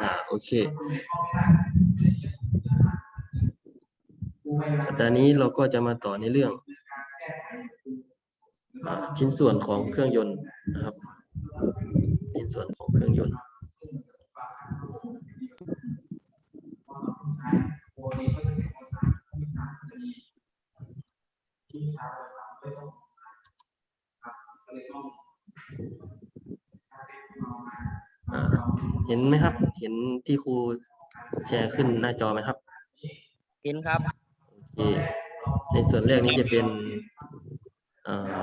อ่าโอเคสัปดาห์นี้เราก็จะมาต่อในเรื่องอชิ้นส่วนของเครื่องยนต์นะครับ ชิ้นส่วนของเครื่องยนต์ อ่าเห็นไหมครับ เห็นที่ครูแชร์ขึ้นหน้าจอไหมครับ เห็นครับโอเคในส่วนแรกนี้จะเป็นเอ่อ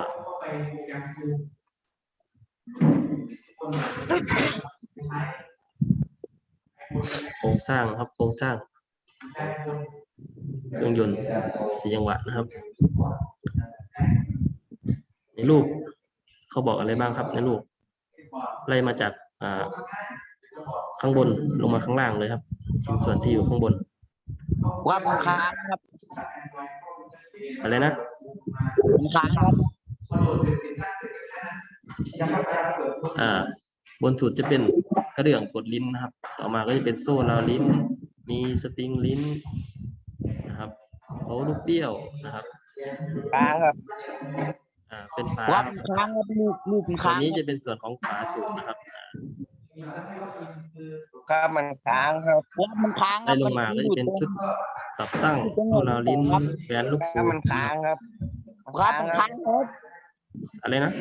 โครงสร้างครับโครงสร้างเครื่องยนต์สี่จังหวะนะครับ ในรูปเขาบอกอะไรบ้างครับในรูปไล่มาจากอ่า ข้างบนลงมาข้างล่างเลยครับชิ้นส่วนที่อยู่ข้างบนว่ามันค้างครับอะไรนะมันค้างครับอ่า บนสุดจะเป็นกระเดื่องกดลิ้นนะครับ ต่อมาก็จะเป็นโซ่ราวลิ้น มีสปริงลิ้นนะครับโอ้ลูกเปี้ยวนะครับค้างครับอ่าเป็นฝาว่ามันค้างครับลูกลูกมันส่วนค้างนี้จะเป็นส่วนของฝาสูบนะครับอ่า ครับมันค้างครับว่ามันค้างคไล่รับลงมาก็จะเป็นชุดตับตั้งโซ่ราวลิ้นแหวนลูกสูบมันค้างครับครับมันค้างครับอะไรนะ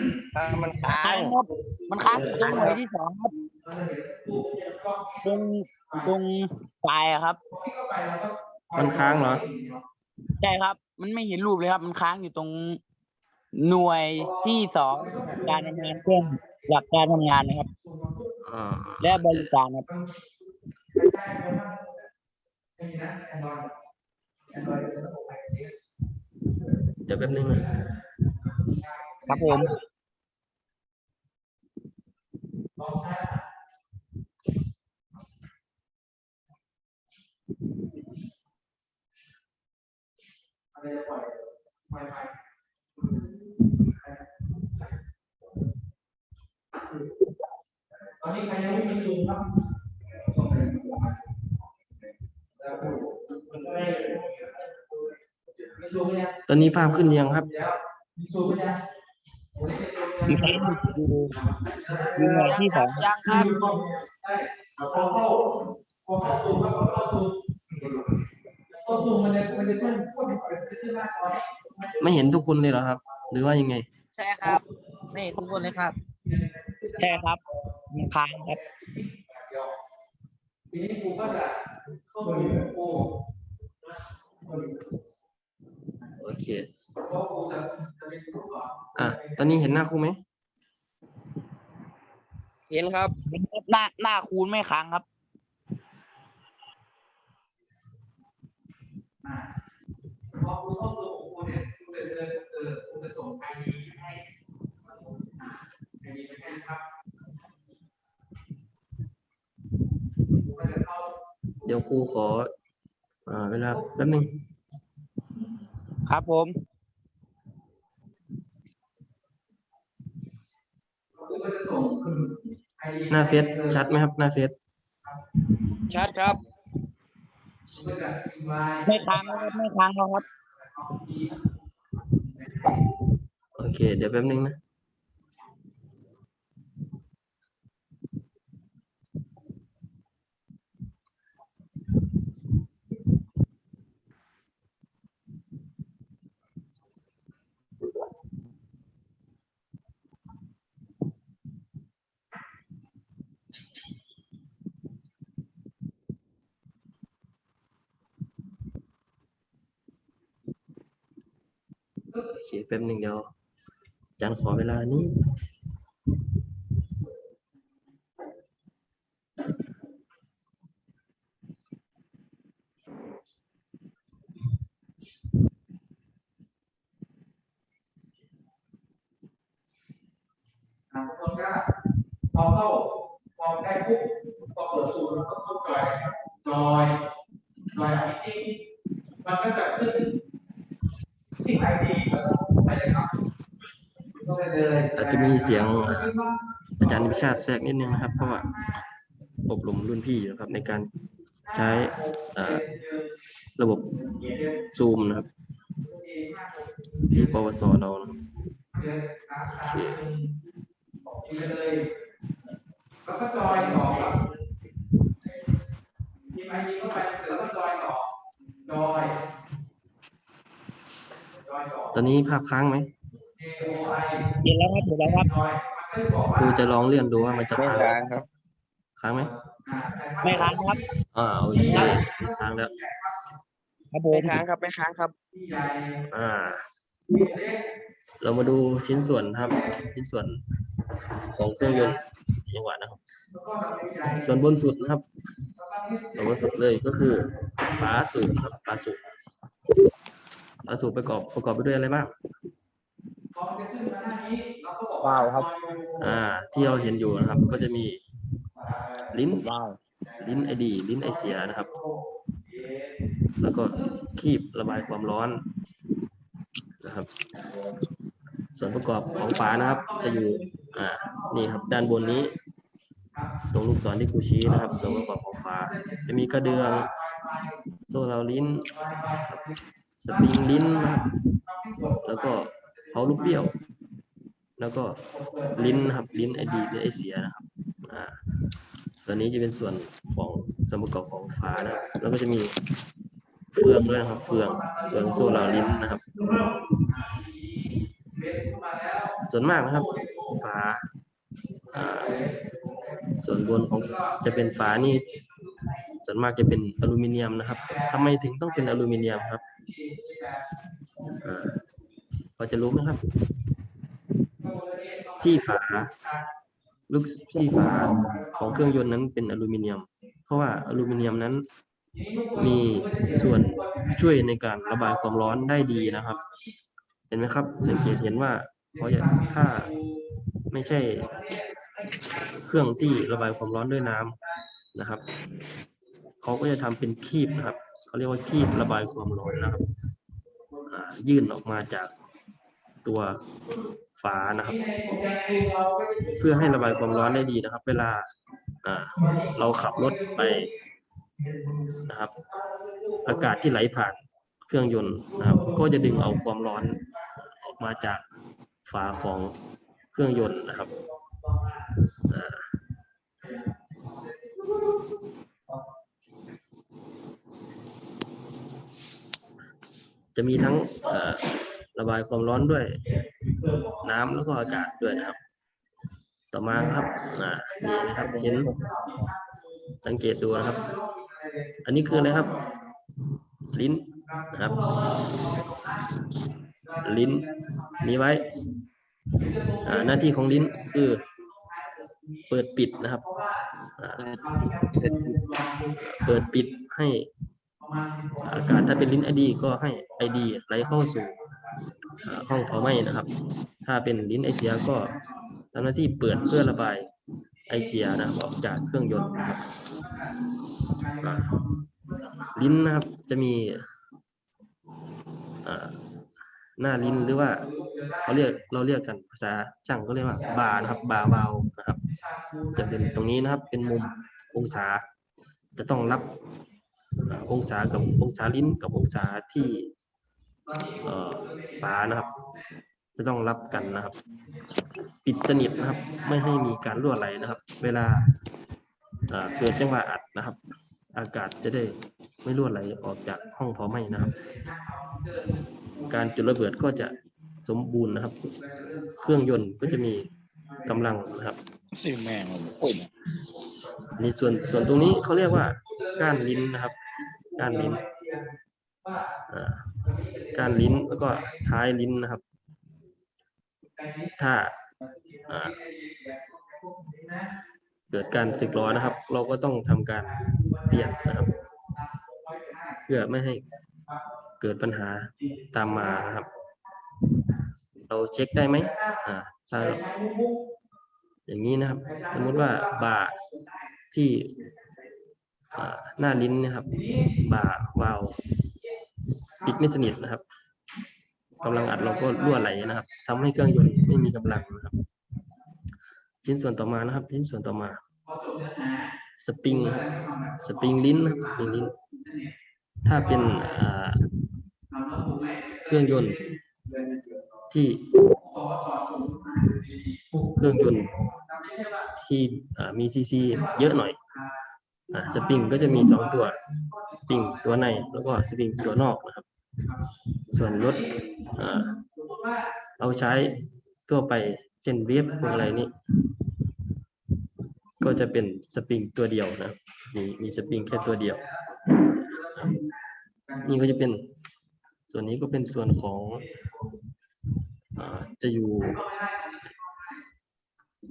มันค้างครับมันค้างตรงหน่วยที่สองครับตรงตรงปลายอะครับมันค้างเหรอ ใช่ครับ มันไม่เห็นรูปเลยครับ มันค้างอยู่ตรงหน่วยที่สองการทำงานเครื่องหลักการทำงานนะครับอ่า และบริการครับเดี๋ยวแป๊บนึงนะครับผมต อนนี้ใครยังไม่มีซูมครับมีซูมไหมยังตอนนี้ภาพขึ้นยังครับเดี๋ยวมีซูมไหมยังโอ้ยมีซูมมียังเพจอยู่อยู่หน่วยที่สองยังครับได้พอเข้าพอเข้าซูมครับพอเข้าซูมเข้าซูมมันจะมันจะขึ้นมันจะขึ้นหน้าจอให้ไม่เห็นทุกคนเลยเหรอครับ หรือว่ายังไง ใช่ครับ ไม่เห็นทุกคนเลยครับ ใช่ครับ มันค้างครับทีนี้ครูก็จะเข้าซูมครูโอเคเพราะครูจะจะเป็นผู้สอนอะตอนนี้เห็นหน้าครูไหม เห็นครับหน้าหน้าคูณไม่ค้างครับพอครูเข้าซูมของครูเนี่ยครูจะเชิญเออครูจะส่งไอดีให้ไอดีไปให้ครับครูก็จะเข้า เดี๋ยวครูขออ่าเวลาแป๊บนึงครับผมครูก็จะส่งไอดีหน้าเฟซชัดไหมครับ หน้าเฟซชัดครับครูก็จะพิมพ์ไลน์ไม่ค้างแล้วครับไม่ค้างแล้วครับ โอเค เดี๋ยวแป๊บนึงนะ โอเคแป๊บนึงเดี๋ยวอาจารย์ขอเวลานี้ทุกคนก็พอเข้าพอได้ปุ๊บพอเปิดซูมแล้วก็เข้าจอยนะครับจอยจอยมิติ้งมันก็จะขึ้นที่ไอดีแล้วก็ไปเลยครับก็ไปเลย อาจจะมีเสียง อาจารย์มี ชาติแทรกนิดนึงนะครับ เพราะว่าอบรมรุ่นพี่อยู่นะครับในการใช้ระบบซูมนะครับ ที่ปวสเราโอเคแล้วก็จอยต่อครับทีมไอดีเข้าไปแล้วก็จอยต่อจอยจอยสองตอนนี้ภาพค้างไหมเห็นแล้วครับเห็นแล้วครับ จอยมันก็จะบอกครูว่าจะลองเลื่อนดูว่ามันจะไม่ค้างค้างครับ ค้างไหมไม่ค้างครับอ่าโอเคไม่ค้างแล้วครับผไม่มค้างครับไม่ค้างครับที่ใหญ่อ่า เรามาดูชิ้นส่วนนะครับ ชิ้นส่วนของเครื่องยนต์จังหวะนะครับ ส่วนบนสุดนะครับส่วนบนสุดเลยก็คือฝาสูบครับฝาสูบฝาสูบประกอบประกอบไปด้วยอะไรบ้าง ว้าวครับ อ่า ที่เราเห็นอยู่นะครับ ก็จะมีลิ้นว้าวลิ้นไอดี ลิ้นไอเสียนะครับ แล้วก็คีบระบายความร้อนนะครับ ส่วนประกอบของฝานะครับ จะอยู่อ่านี่ครับ ด้านบนนี้ ตรงลูกศรที่ครูชี้นะครับ ส่วนประกอบของฝาจะมีกระเดื่องโซ่เราลิ้น สปริงลิ้นนะครับแล้วก็เผาลูกเบี้ยว แล้วก็ลิ้นนะครับลิ้นไอดีไอเสียนะครับอ่าตัวนี้จะเป็นส่วนของส่วนประกอบของฝานะครับแล้วก็จะมีเฟืองด้วยนะครับเฟืองเฟืองโซ่ราลิ้นนะครับ ส่วนมากนะครับฝาอ่าส่วนบนของจะเป็นฝานี่ส่วนมากจะเป็นอลูมิเนียมนะครับทำไมถึงต้องเป็นอลูมิเนียมครับอ่าพอจะรู้ไหมครับ ที่ฝาลูกที่ฝาของเครื่องยนต์นั้นเป็นอลูมิเนียม เพราะว่าอลูมิเนียมนั้นมีส่วนช่วยในการระบายความร้อนได้ดีนะครับ เห็นไหมครับ สังเกตเห็นว่าเขาจะถ้าไม่ใช่เครื่องที่ระบายความร้อนด้วยน้ำนะครับเขาก็จะทำเป็นคีบนะครับเขาเรียกว่าคีบระบายความร้อนนะครับยื่นออกมาจากตัว ฝานะครับ เพื่อให้ระบายความร้อนได้ดีนะครับ เวลาอ่าเราขับรถไปนะครับ อากาศที่ไหลผ่านเครื่องยนต์นะครับ ก็จะดึงเอาความร้อนออกมาจากฝาของเครื่องยนต์นะครับอ่าจะมีทั้งเอ่อ ระบายความร้อนด้วย น้ำแล้วก็อากาศด้วยนะครับ ต่อมาครับอ่านี่นะครับเห็นสังเกตดูนะครับ อันนี้คืออะไรครับ ลิ้นนะครับ ลิ้นมีไว้หน้าที่ของลิ้นคือ เปิดปิดนะครับเปิดปิดให้อากาศถ้าเป็นลิ้นไอดีก็ให้ไอดีไหลเข้าสู่ ห้องเผาไหม้นะครับ ถ้าเป็นลิ้นไอเสียก็ทำหน้าที่เปิดเพื่อระบายไอเสียนะครับออกจากเครื่องยนต์นะครับลิ้นนะครับจะมีหน้าลิ้นหรือว่าเขาเรียกเราเรียกกันภาษาช่างก็เรียกว่าบานะครับ บาร์วานะครับ จะเป็นตรงนี้นะครับ เป็นมุมองศา จะต้องรับองศากับองศาลิ้นกับองศาที่ ฝานะครับ จะต้องรับกันนะครับ ปิดสนิทนะครับ ไม่ให้มีการรั่วไหลนะครับ เวลาอ่าเกิดจังหวะอัดนะครับ อากาศจะได้ไม่รั่วไหลออกจากห้องเผาไหม้นะครับ การจุดระเบิดก็จะสมบูรณ์นะครับ เครื่องยนต์ก็จะมีกำลังนะครับสื่อแมงผมนี่ส่วนส่วนตรงนี้เขาเรียกว่าก้านลิ้นนะครับ ก้านลิ้นอ่า ก้านลิ้นแล้วก็ท้ายลิ้นนะครับ ถ้าเกิดการสึกหรอนะครับ เราก็ต้องทำการเปลี่ยนนะครับ เพื่อไม่ให้เกิดปัญหาตามมานะครับ เราเช็คได้ไหมอ่าถ้าอย่างนี้นะครับ สมมุติว่าบ่าที่หน้าลิ้นนะครับ บ่าวาว ปิดไม่สนิทนะครับกำลังอัดเราก็รั่วไหลนะครับทำให้เครื่องยนต์ไม่มีกำลังนะครับ ชิ้นส่วนต่อมานะครับ ชิ้นส่วนต่อมาพอจบเนื้อหาสปริงก็นะครับจะทำแบบสปริงลิ้นนะครับสปริงลิ้น ถ้าเป็นอ่าทำแล้วถูกไหมเครื่องยนต์ที่บอกว่าต่อสูงมาเครื่องยนต์ไม่ใช่ว่าที่อ่ามีซีซีเยอะหน่อยอ่าสปริงก็จะมีสองตัว สปริงตัวในแล้วก็สปริงตัวนอกนะครับ ส่วนรถเราใช้ทั่วไปเช่นเวฟพวกอะไรนี้ ก็จะเป็นสปริงตัวเดียวนะมีมีสปริงแค่ตัวเดียว นี่ก็จะเป็นส่วนนี้ก็เป็นส่วนของอจะอยู่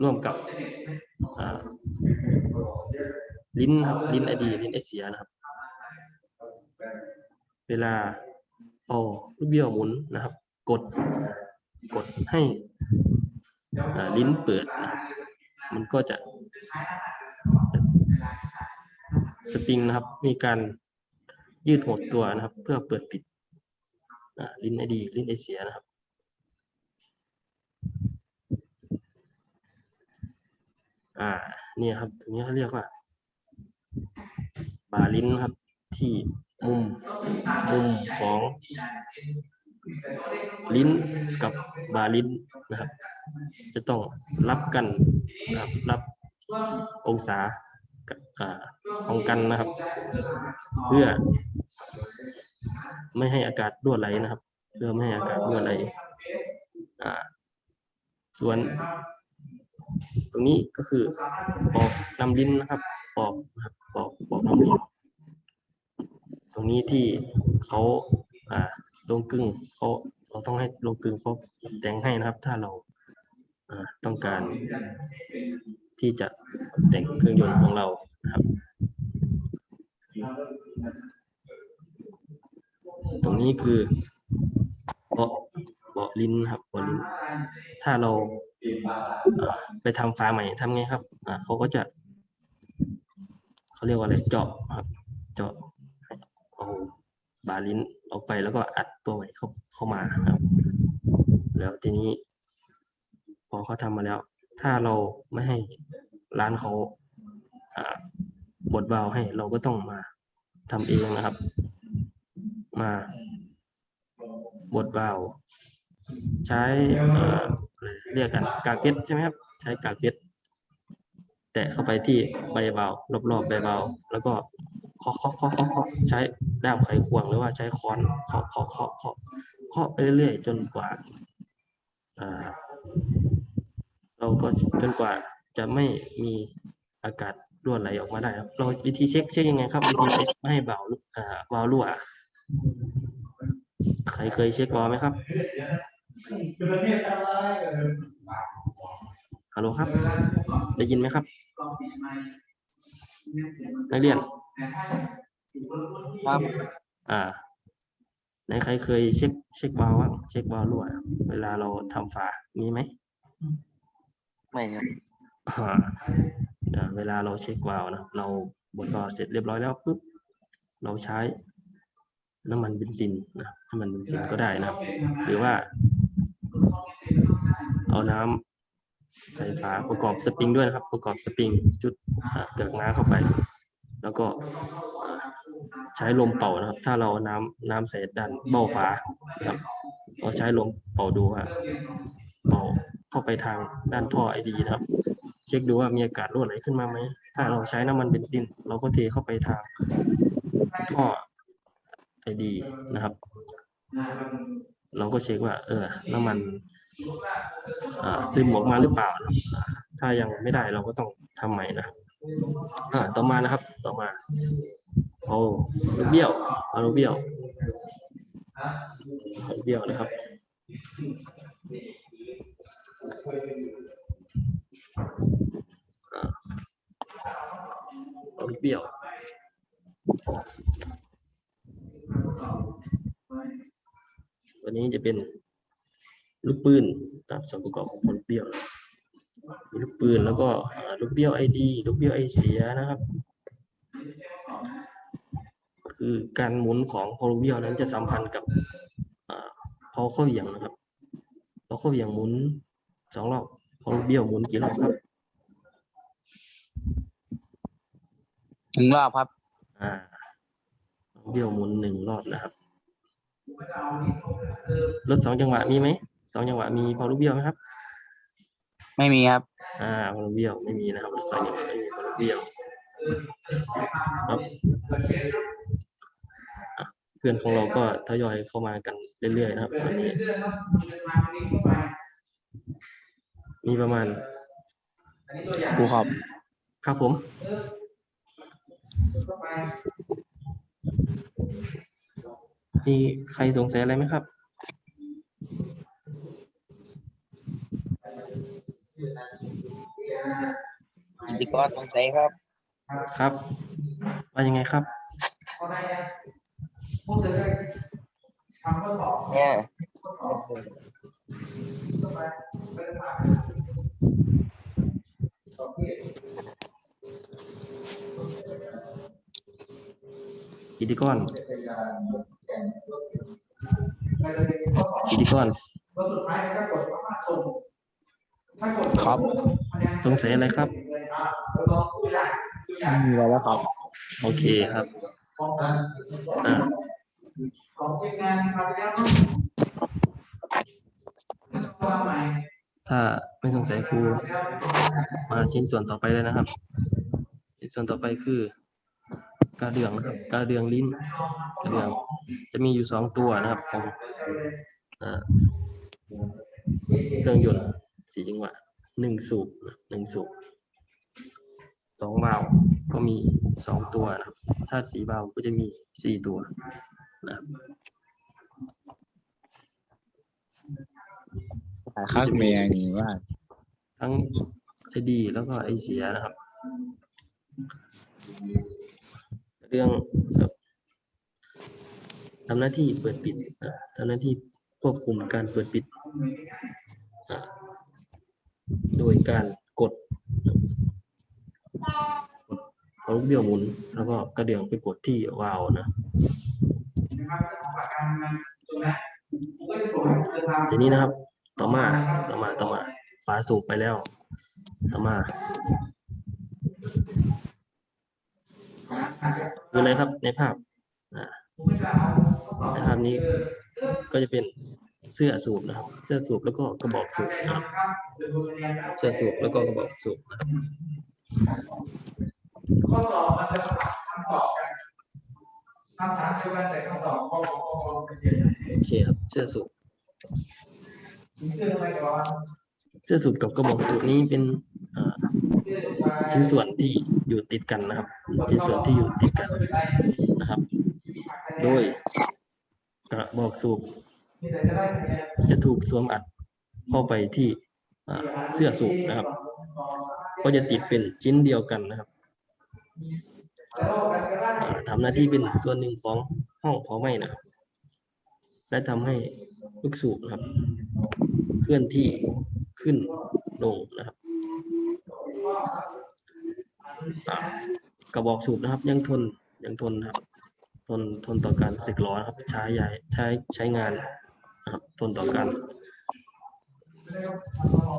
ร่วมกับลิ้นครับลิ้นอดีลิ้นไอเสียนะครับ เวลา เอลูกเบี้ยวหมุนนะครับ กดกดให้ลิ้นเปิดนะครับมันก็จะสปริงนะครับ มีการยืดหดตัวนะครับ เพื่อเปิดปิดลิ้นไอดีลิ้นไอเสียนะครับอ่าเนี่ยครับตรงนี้เขาเรียกว่า บาลิ้นนะครับที่ มุมมุมของลิ้นกับบาลิ้นนะครับ จะต้องรับกันนะครับรับองศากับอ่าของกันนะครับ เพื่อ ไม่ให้อากาศรั่วไหลนะครับ เพื่อไม่ให้อากาศรั่วไหลส่วนตรงนี้ก็คือปอกนำลิ้นนะครับปอกนะครับปอกปอกนำลิ้น นี้ที่เขาอ่าลงกึ่งเขาเราต้องให้ลงกึ่งเขาแต่งให้นะครับ ถ้าเราอ่าต้องการที่จะแต่งเครื่องยนต์ของเรานะครับ ตรงนี้คือเบาะเบาะลิ้นครับเบาะลิ้น ถ้าเราไปทำฟ้าใหม่ทำไงครับอ่าเขาก็จะเขาเรียกว่าอะไรเจาะครับ เจาะ บาลิ้นออกไปแล้วก็อัดตัวใหม่เข้าเข้ามาครับ แล้วทีนี้ พอเขาทำมาแล้ว ถ้าเราไม่ให้ร้านเขาอ่าบาให้เราก็ต้องมาทำเองนะครับ มาบดวาใช้เรียกกันกากเพชรใช่ไหมครับ ใช้กากเพชรแตะเข้าไปที่ใบวารอบๆใบวาแล้วก็ เคาะเคาะเคาะเคาะเคาะใช้ด้ามไขควงหรือว่าใช้ค้อนเคาะเคาะเคาะเคาะเคาะไปเรื่อยๆจนกว่าเราก็จนกว่าจะไม่มีอากาศรั่วไหลออกมาได้ เราวิธีเช็คเช็คยังไงครับวิธีเช็คไม่ให้เบาล์วอ่าวาล์วรั่วใครเคยเช็ควาไหมครับฮัลโหลครับ ได้ยินไหมครับ นักเรียน ครับอ่าไหนใครเคยเช็คเช็ควาล์วบ้างเช็ควาล์วรั่วเวลาเราทำฝามีไหมไม่ครับอ่าอ่าเวลาเราเช็ควาล์วนะเราบดวาล์วเสร็จเรียบร้อยแล้วปุ๊บเราใช้น้ำมันเบนซินนะน้ำมันเบนซินก็ได้นะครับหรือว่า เอาน้ำใส่ฝาประกอบสปริงด้วยนะครับ ประกอบสปริงจุดอ่าเปลือกน้ำเข้าไป แล้วก็ใช้ลมเป่านะครับ ถ้าเราเอาน้ำน้ำใส่ด้านเบ้าฝานะครับเราใช้ลมเป่าดูว่าเป่าเข้าไปทางด้านท่อไอดีนะครับ เช็คดูว่ามีอากาศรั่วไหลขึ้นมาไหม ถ้าเราใช้น้ำมันเบนซิน เราก็เทเข้าไปทางท่อไอดีนะครับ เราก็เช็คว่า เออ น้ำมันซึมออกมาหรือเปล่า ถ้ายังไม่ได้เราก็ต้องทำใหม่นะ อ่าต่อมานะครับ ต่อมาเอาลูกเบี้ยวเอาลูกเบี้ยวเอาลูกเบี้ยวนะครับเอาลูกเบี้ยวตัวนี้จะเป็นลูกปืนตามส่วนประกอบของลูกเบี้ยวนะ มีลูกปืนแล้วก็ลูกเบี้ยวไอดีลูกเบี้ยวไอเสียนะครับ คือการหมุนของพอลูกเบี้ยวนั้นจะสัมพันธ์กับพอข้อเหวี่ยงนะครับพอข้อเหวี่ยงหมุนสองรอบพอลูกเบี้ยวหมุนกี่รอบครับหนึ่งรอบครับอ่าเบี้ยวหมุนหนึ่งรอบนะครับรถสองจังหวะมีไหมสองจังหวะมีพอลูกเบี้ยวไหมครับ ไม่มีครับ อ่าพอลูกเบี้ยวไม่มีนะครับรถสองจังหวะไม่มีพอลูกเบี้ยวครับอะเพื่อนของเราก็ทยอยเข้ามากันเรื่อยๆนะครับตอนนี้มีประมาณครูครับ ครับผม มีใครสงสัยอะไรไหมครับ ดีกรสงสัยครับ ครับว่ายังไงครับเนี่ยกิติกรกิติกร ครับสงสัยอะไรครับไม่มีอะไรแล้วครับ โอเคครับอ่าของทีมงานคราวที่แล้วเนาะตัวใหม่ถ้าไม่สงสัยครูมาชิ้นส่วนต่อไปเลยนะครับ ชิ้นส่วนต่อไปคือกระเดื่องนะครับกระเดื่องลิ้นกระเดื่องจะมีอยู่สองตัวนะครับของอ่าเครื่องยนต์สี่จังหวะหนึ่ งสูบนะหนึ่งสูบสองวาล์วก็มีสองตัวนะครับ ถ้าสีวาล์วก็จะมีสี่ตัวนะครับข้างเมียนี่ว่า ทั้งไอดีแล้วก็ไอเสียนะครับ เรื่องครับทำหน้าที่เปิดปิดนะทำหน้าที่ควบคุมการเปิดปิดอะ โดยการกดเอาลูกเบี้ยวหมุน แล้วก็กระเดื่องไปกดที่วาล์วนะนะครับเรื่องของกานะทีนี้นะครับ ต่อมาต่อมาต่อมาฝาสูบไปแล้ว ต่อมาดูเลยครับในภาพในภาพนี้ก็จะเป็น เสื้อสูบนะครับ เสื้อสูบแล้วก็กระบอกสูบนะครับ เสื้อสูบแล้วก็กระบอกสูบนะครับข้อสอบมันจะสลับคำตอบกันคำถามเดียวกันแต่คำตอบข้อข้อข้อข้อเป็นเดียวกันโอเคครับ เสื้อสูบมีชื่ออะไรก่อนเสื้อสูบกับกระบอกสูบนี้เป็นอ่าชื่อสุดท้ายชิ้นส่วนที่อยู่ติดกันนะครับชิ้นส่วนที่อยู่ติดกันนะครับ โดยกระบอกสูบมีแต่ จะถูกสวมอัดเข้าไปที่เสื้อสูบนะครับ ก็จะติดเป็นชิ้นเดียวกันนะครับแล้วกันก็ได้อ่าทำหน้าที่เป็นส่วนหนึ่งของห้องเผาไหม้นะครับ และทำให้ลูกสูบนะครับ เคลื่อนที่ขึ้นลงนะครับกระบอกสูบนะครับ ยังทนยังทนนะครับ ทนทนต่อการสึกล้อนะครับ ใช้ใหญ่ใช้ใช้งาน ทนต่อการ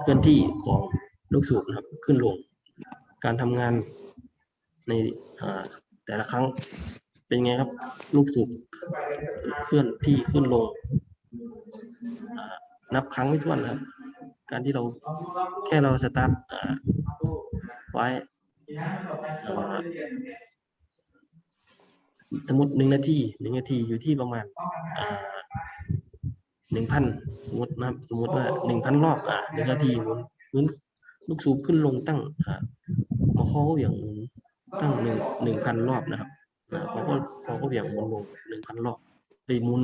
เคลื่อนที่ของลูกสูบนะครับขึ้นลง การทำงานในแต่ละครั้งเป็นไงครับ ลูกสูบเคลื่อนที่ขึ้นลงนับครั้งไม่ถ้วนครับ การที่เราแค่เราสตาร์ทไว้สมมติหนึ่งนาทีหนึ่งนาทีอยู่ที่ประมาณ นึ่งพันสมมตินะครับ สมมติว่าหนึ่งพันรอบอ่าหนึ่งนาทีหมุนหมุนลูกสูบขึ้นลงตั้งอ่ามาข้ออย่างหมุนตั้งหนึ่งหนึ่งพันรอบนะครับอ่าเขาก็เขาก็อย่างหมุนลงหนึ่งพันรอบไปหมุน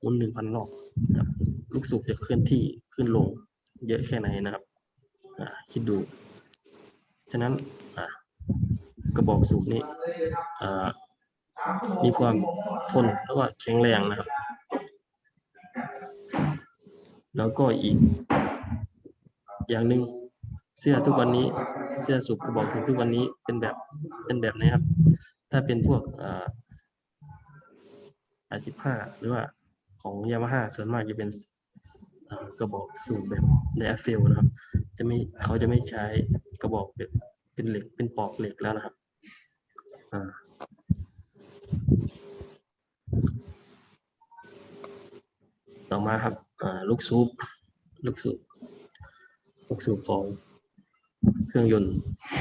หมุนหนึ่งพันรอบนะครับลูกสูบจะเคลื่อนที่ขึ้นลง เยอะแค่ไหนนะครับอ่าคิดดู ฉะนั้นอ่ากระบอกสูบนี้อ่ามีความทนแล้วก็แข็งแรงนะครับ แล้วก็อีก อย่างหนึ่งเสื้อทุกวันนี้ เสื้อสูบกระบอกสูบทุกวันนี้เป็นแบบเป็นแบบไหนครับ ถ้าเป็นพวกอ่า R15 หรือว่าของยามาฮ่าส่วนมากจะเป็นกระบอกสูบแบบไดอะฟิลนะครับ จะไม่เขาจะไม่ใช้กระบอกแบบเป็นเหล็กเป็นปอกเหล็กแล้วนะครับต่อมาครับ ลูกสูบลูกสูบลูกสูบของเครื่องยนต์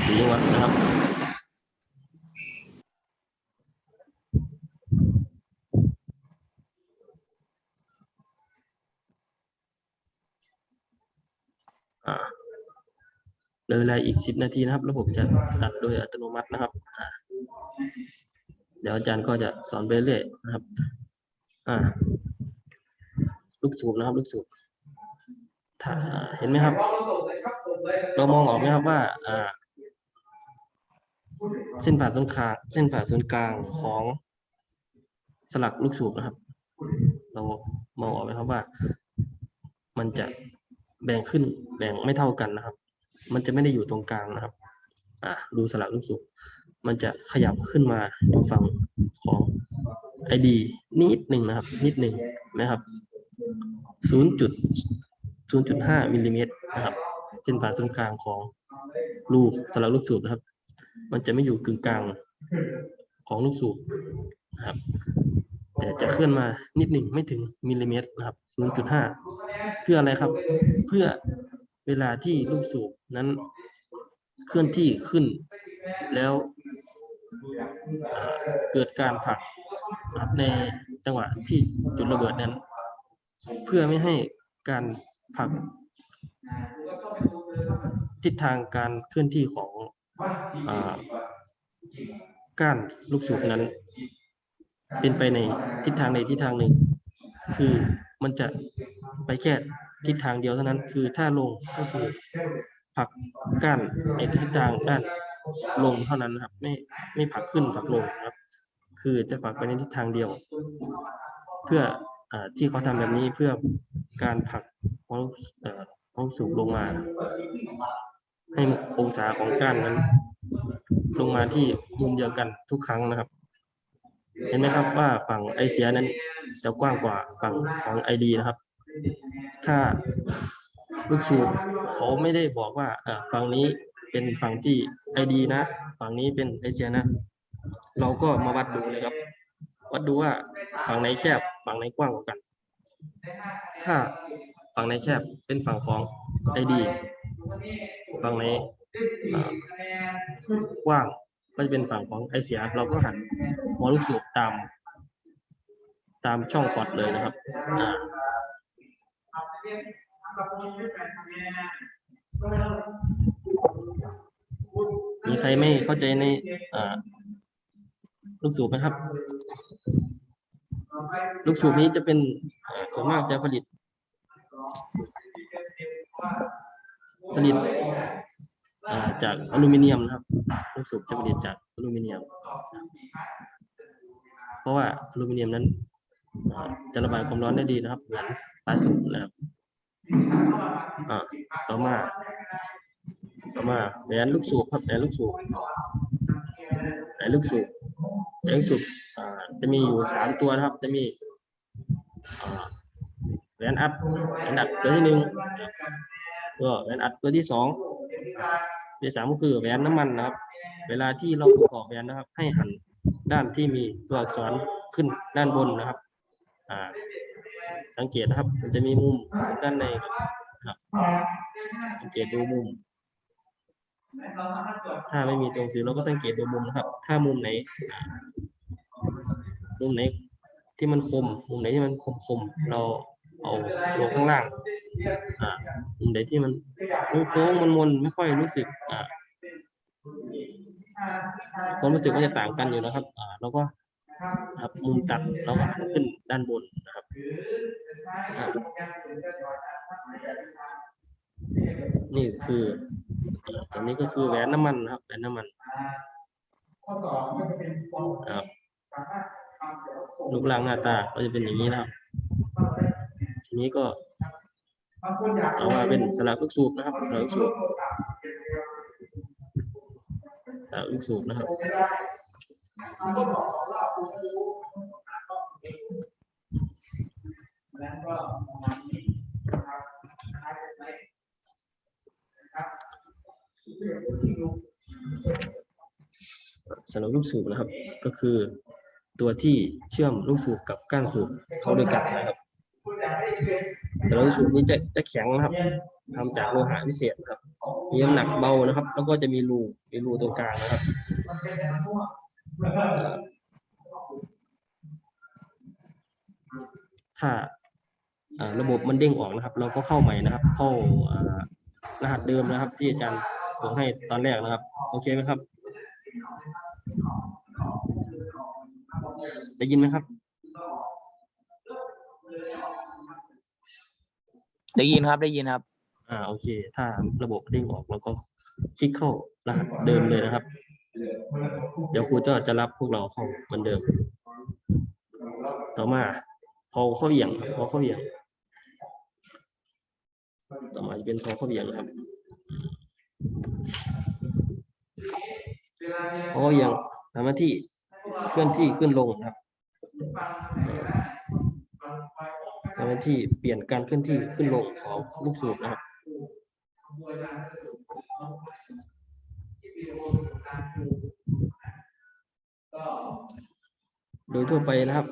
สีวัดนะครับ เหลือเวลาอีกสิบนาทีนะครับระบบจะตัดโดยอัตโนมัตินะครับ เดี๋ยวอาจารย์ก็จะสอนไปเรื่อยนะครับ อ่า สูบนะครับ ลูกสูบถ้าเห็นไหมครับ เรามองออกไหมครับว่า อ่า เส้นผ่าศูนย์กลางเส้นผ่าศูนย์กลางของสลักลูกสูบนะครับ เรามองออกไหมครับว่า มันจะแบ่งขึ้นแบ่งไม่เท่ากันนะครับ มันจะไม่ได้อยู่ตรงกลางนะครับ อ่าดูสลักลูกสูบมันจะขยับขึ้นมาอยู่ฝั่งของไอดีนิดหนึ่งนะครับ นิดหนึ่งนะครับ ศูนย์จุดศูนย์จุดห้ามิลลิเมตรนะครับ เส้นผ่านศูนย์กลางของรูสลักลูกสูบนะครับ มันจะไม่อยู่กึ่งกลางของลูกสูบนะครับ แต่จะเคลื่อนมานิดหนึ่งไม่ถึงมิลลิเมตรนะครับ 0.5 เพื่ออะไรครับ เพื่อเวลาที่ลูกสูบนั้นเคลื่อนที่ขึ้นแล้วเกิดการผลักในจังหวะที่จุดระเบิดนั้น เพื่อไม่ให้การผลักทิศทางการเคลื่อนที่ของอ่าก้านลูกสูบนั้น เป็นไปในทิศทางใดทิศทางหนึ่ง คือมันจะไปแค่ทิศทางเดียวเท่านั้น คือถ้าลงก็คือผลักก้านในทิศทางด้านลงเท่านั้นนะครับ ไม่ไม่ผลักขึ้นผลักลงนะครับ คือจะผลักไปในทิศทางเดียว เพื่ออา ที่เขาทำแบบนี้เพื่อการผลักของเอ่อของสูบลงมา ให้องศาของก้านนั้น ลงมาที่มุมเดียวกันทุกครั้งนะครับ เห็นไหมครับว่าฝั่งไอเสียนั้นจะกว้างกว่าฝั่งของไอดีนะครับ ถ้าลูกสูบเขาไม่ได้บอกว่าฝั่งนี้เป็นฝั่งที่ไอดีนะ ฝั่งนี้เป็นไอเสียนะ เราก็มาวัดดูเลยครับ วัดดูว่าฝั่งไหนแคบ ฝั่งไหนกว้างกว่ากัน ถ้าฝั่งไหนแคบเป็นฝั่งของไอดีฝั่งไหนกว้างก็จะเป็นฝั่งของไอเสีย เราก็หันหัวลูกสูบตาม ตามช่องปอดเลยนะครับมีใครไม่เข้าใจในอ่าลูกสูบไหมครับ ลูกสูบนี้จะเป็นส่วนมากจะผลิต ผลิตจากอลูมิเนียมนะครับ ลูกสูบจะผลิตจากอลูมิเนียม เพราะว่าอลูมิเนียมนั้นจะระบายความร้อนได้ดีนะครับ เหมือนปลาสูบนะครับต่อมา ต่อมาแหวนลูกสูบครับแหวนลูกสูบแหวนลูกสูบแหวนลูกสูบอ่า จะมีอยู่สามตัวนะครับ จะมีแหวนอัดแหวนอัดตัวที่หนึ่งก็แหวนอัดตัวที่สองตัวสามก็คือแหวนน้ำมันนะครับ เวลาที่เราประกอบแหวนนะครับ ให้หันด้านที่มีตัวอักษรขึ้นด้านบนนะครับ อ่า สังเกตนะครับ มันจะมีมุมด้านในครับสังเกตดูมุม ถ้าไม่มีตัวหนังสือเราก็สังเกตดูมุมนะครับ ถ้ามุมไหน มุมไหนที่มันคม มุมไหนที่มันคมคมเราเอาลงข้างล่าง อ่า มุมไหนที่มันโค้งมันมนไม่ค่อยรู้สึก อ่าความรู้สึกก็จะต่างกันอยู่นะครับ อ่าแล้วก็ครับมุมตัดเราก็ขึ้นด้านบนนะครับอ่านี่คืออ่าตรงนี้ก็คือแหวนน้ำมันนะครับแหวนน้ำมันข้อสองมันจะเป็นฟองนะครับสามา ลูกร่างหน้าตาก็จะเป็นอย่างนี้นะครับ ทีนี้ก็เอามาเป็นสระพึกสูบนะครับสระพึกสูบสระพึกสูบนะครับสระพึกสูบนะครับ ก็คือ ตัวที่เชื่อมลูกสูบกับก้านสูบเข้าด้วยกันนะครับแต่ละลูกสูบนี้จะจะแข็งนะครับทำจากโลหะพิเศษนะครับ มีน้ำหนักเบานะครับ แล้วก็จะมีรูมีรูตรงกลางนะครับถ้าอ่าระบบมันเด้งออกนะครับ เราก็เข้าใหม่นะครับ เข้าอ่ารหัสเดิมนะครับ ที่อาจารย์ส่งให้ตอนแรกนะครับ โอเคไหมครับ ได้ยินไหมครับ ได้ยินครับได้ยินครับ อ่าโอเค ถ้าระบบเด้งออกเราก็คลิกเข้ารหัสเดิมเลยนะครับ เดี๋ยวครูจะจะรับพวกเราเข้าเหมือนเดิม ต่อมาพอเข้าเหวี่ยงพอเข้าเหวี่ยง ต่อมาจะเป็นพอเข้าเหวี่ยงนะครับพอเข้าเหวี่ยงทำหน้าที่ เคลื่อนที่ขึ้นลงนะครับทำหน้าที่เปลี่ยนการเคลื่อนที่ขึ้นลงของลูกสูบนะครับโดยทั่วไปนะครับ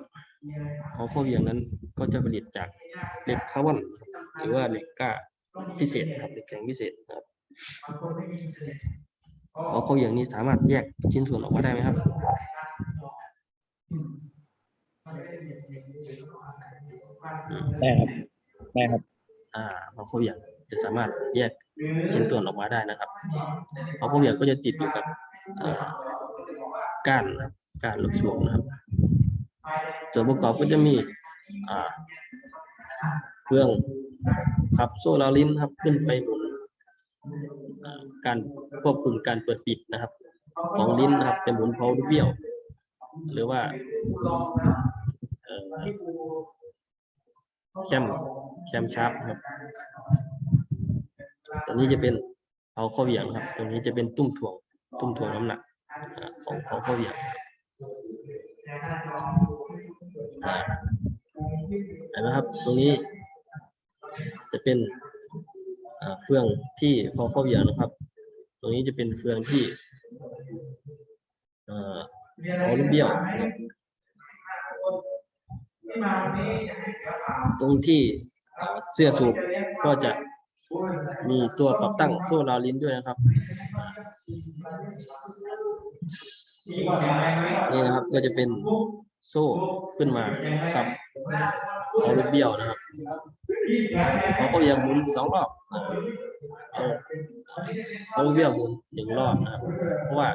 พองข้อเวียงนั้นก็จะผลิตจากเหล็กคาร์บอนหรือว่าเหล็กกล้าพิเศษนะครับเหล็กแข็งพิเศษนะครับพองข้อเวียงนี้สามารถแยกชิ้นส่วนออกมาได้ไหมครับ ได้ครับได้ครับ อ่าพอข้อเหวี่ยจะสามารถแยกชิ้นส่วนออกมาได้นะครับพอข้อเหวี่ยก็จะติดอยู่กับก้านนะครับก้านลูกสูบนะครับ ส่วนประกอบก็จะมีอ่าเครื่องขับโซ่ลาลิ้นครับขึ้นไปหมุนการควบคุมการเปิดปิดนะครับ ของลิ้นนะครับจะหมุนเพาลูกเบี้ยว หรือว่าเอ่อแคมแคมชาร์ปครับตัวนี้จะเป็นเอาข้อเหวี่ยงนะครับ ตรงนี้จะเป็นตุ้มถ่วง ตุ้มถ่วงน้ำหนักของของข้อเหวี่ยงเห็นไหมครับ ตรงนี้จะเป็นเฟืองที่พอเข้าเหวี่ยงนะครับ ตรงนี้จะเป็นเฟืองที่ เอ่อพอลูกเบี้ยว ตรงที่เสื้อสูบก็จะมีตัวปรับตั้งโซ่ราวลิ้นด้วยนะครับ นี่นะครับก็จะเป็นโซ่ขึ้นมาครับเอาลูกเบี้ยวนะครับเขาก็ยังหมุนสองรอบเอาเอาลูกเบี้ยวหมุนหนึ่งรอบนะครับ เพราะว่า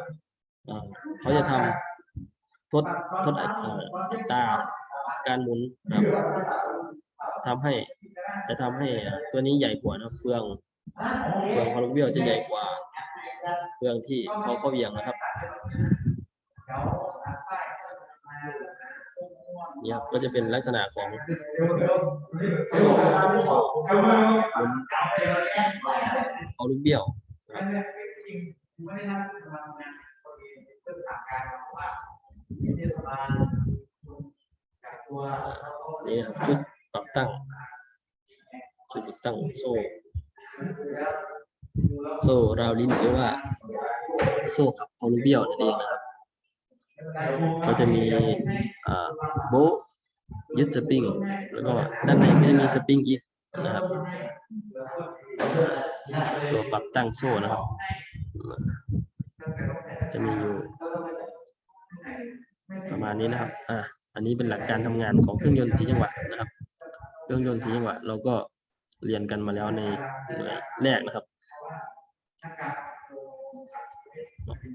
เอ่อเขาจะทำ ทดทดเอ่ออัตราการหมุนครับทำให้จะทำให้ตัวนี้ใหญ่กว่านะเฟืองเฟืองของลูกเบี้ยวจะใหญ่กว่าเฟืองที่เขาเข้าเหวี่ยงนะครับเนี่ยครับก็จะเป็นลักษณะของโซ่โซ่หมุนเอาลูกเบี้ยวครับ นี่ครับชุดปรับตั้ง ชุดปรับตั้งโซ่ โซ่ราวลิ้นหรือว่า โซ่ขับเอาลูกเบี้ยวนั่นเองนะครับก็จะมีโบยึดสปริงแล้วก็ด้านในก็จะมีสปริงอีกนะครับ ตัวปรับตั้งโซ่นะครับ จะมีอยู่ ประมาณนี้นะครับ อ่า อันนี้เป็นหลักการทำงานของเครื่องยนต์สีจังหวะนะครับ เครื่องยนต์สีจังหวะเราก็เรียนกันมาแล้วในหน่วยแรกนะครับ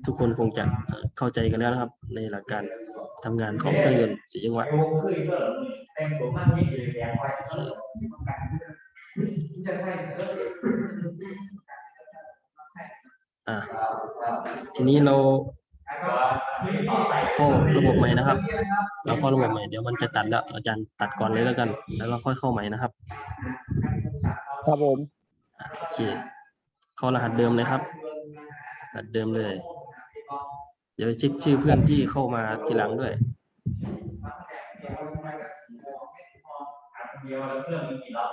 ทุกคนคงจะเข้าใจกันแล้วนะครับ ในหลักการทำงานของเครื่องยนต์สีจังหวะอะทีนี้เรา เข้าระบบใหม่นะครับ เราเข้าระบบใหม่เดี๋ยวมันจะตัดแล้ว อาจารย์ตัดก่อนเลยแล้วกัน แล้วเราค่อยเข้าใหม่นะครับ ครับผมอะโอเคเข้ารหัสเดิมเลยครับรหัสเดิมเลย เดี๋ยวเช็คชื่อเพื่อนที่เข้ามาทีหลังด้วยเดียวแล้วเครื่องมีกี่รอบ